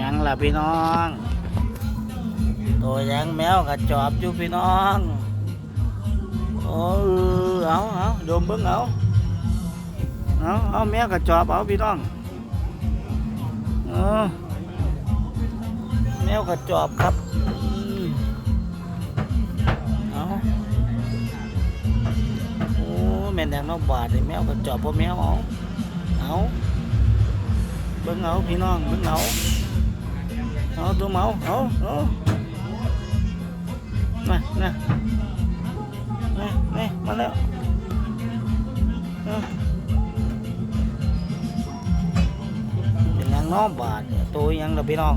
ยังล่ะพี่น้อง ตัวยังแมวกระจอบอยู่พี่น้องโอ้เอาเอาดมเบิ้งเอาเอาเอาแมวกระจอบเอาพี่น้องเออแมวกระจอบครับเอาโอ้แม่นแดงน้องบาดแมวกระจอบพ่อแมวเอาเอาเบิ้งเอาพี่น้องเบิ้งเอา เอาตัวเมาเอาเอามาน่ะนี่นี่มาแล้วเออเป็นหยังน้องบาทเนี่ยตัวหยังละพี่น้อง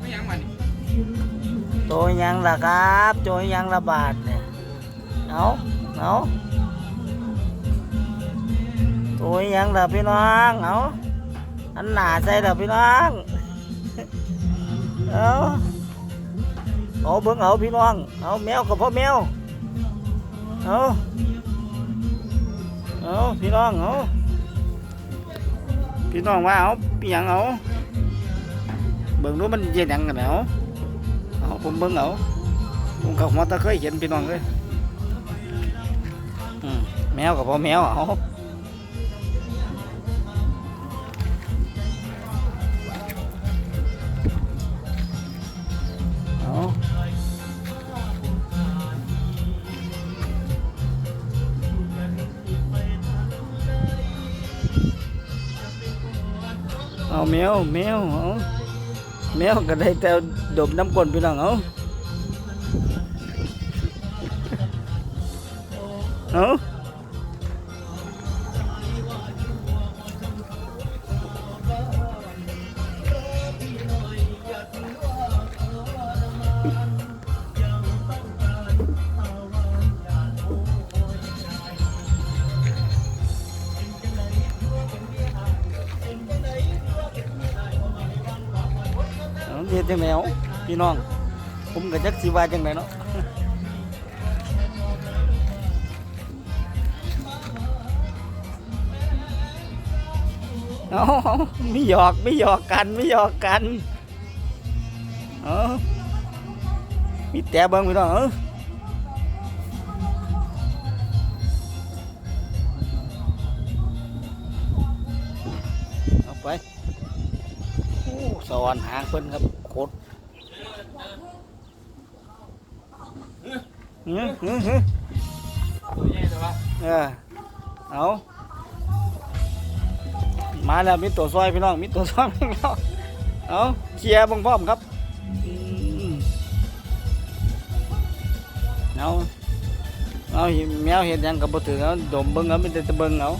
ไม่ยังมันตัวหยังละครับตัวหยังละบาทเนี่ยเอาเอาตัวหยังละพี่น้องเอาอันหนาใส่ละพี่น้อง เอาเอาเบิ่งเอาพี่น้อง เอาแมวกับพ่อแมว เอาเอาพี่น้องเอาพี่น้องว่าเอาปีหยังเอาเบิ่งดูมันเย็นหยังกันเอาเอาผมเบิ่งเอาผมกับหัวตะเคยเห็นพี่น้องเลยอืมแมวกับพ่อแมวเอาเอา เอาแมวแมวเอาแมวก็ได้แต่ดมน้ำกลนพี่น้องเอาเอา เอาเฮ็ดจังไดเอาพี่น้อง ผมก็จักสิว่าจังไดเนาะเอาเอไม่หยอกไม่หยอกกันไม่หยอกกันเออมีแต่เบิ่งพี่น้องเออเอาไปโอ้สวรรค์หางเพิ่นครับ โคตรเฮ้ยเฮ้ยเฮ้ยตัวใหญ่ตัวเออเอามาแล้วมีตัวซอยพี่น้องมีตัวซอยพี่น้องเอาเคลียร์บังพร้อมครับเอาเอาแมวเห็นยังกับบ่ถือเอาดมเบิ่งเอาไม่ได้แต่เบิ่งเอา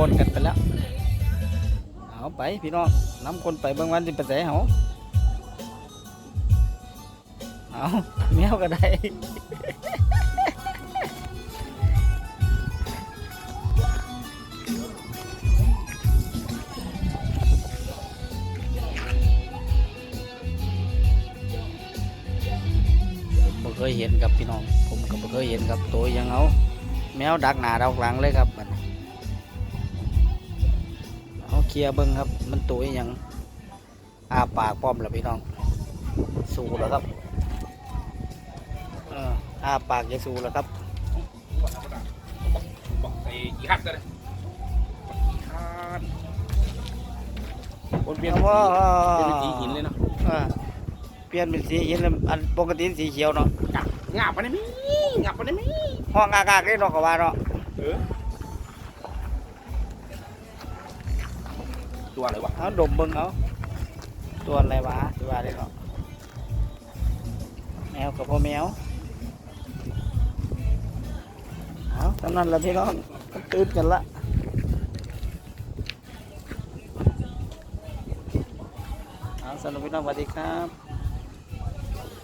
คนกันไปแล้ว เอาไปพี่น้องน้ำคนไปเบิ่งวันที่ไปใส่เหาเอาแมวก็ได้บ่เคยเห็นครับพี่น้อง ผมก็บ่เคยเห็นครับตัวอยังเอาแมวดักหน้าดักหลังเลยครับ เอาเคลียร์เบิ้งครับ มันตัวอหยังอาปากป้อมแล้วพี่น้อง สู้แล้วครับเอออาปากจะสู้แล้วครับบอกไอ้กี่ฮัดเลยฮัดคนเปลี่ยนว่าเป็นสีหินเลยเนาะอ่าเปลี่ยนเป็นสีเห็นแล้วอันปกติสีเขียวเนาะงับงับไปได้มั้ยงับไปได้มั้ยห้องอากาศเลยเนาะก็ว่าเนาะ ตัวอะไรวะเอาดมเบิ้งเอาตัวอะไรวะตัวอะไรเนาแมวกับพ่อแมวเอาตอนนั้นละพี่น้องตื่นกันละเอาสำหรับพี่น้องสวัสดีครับ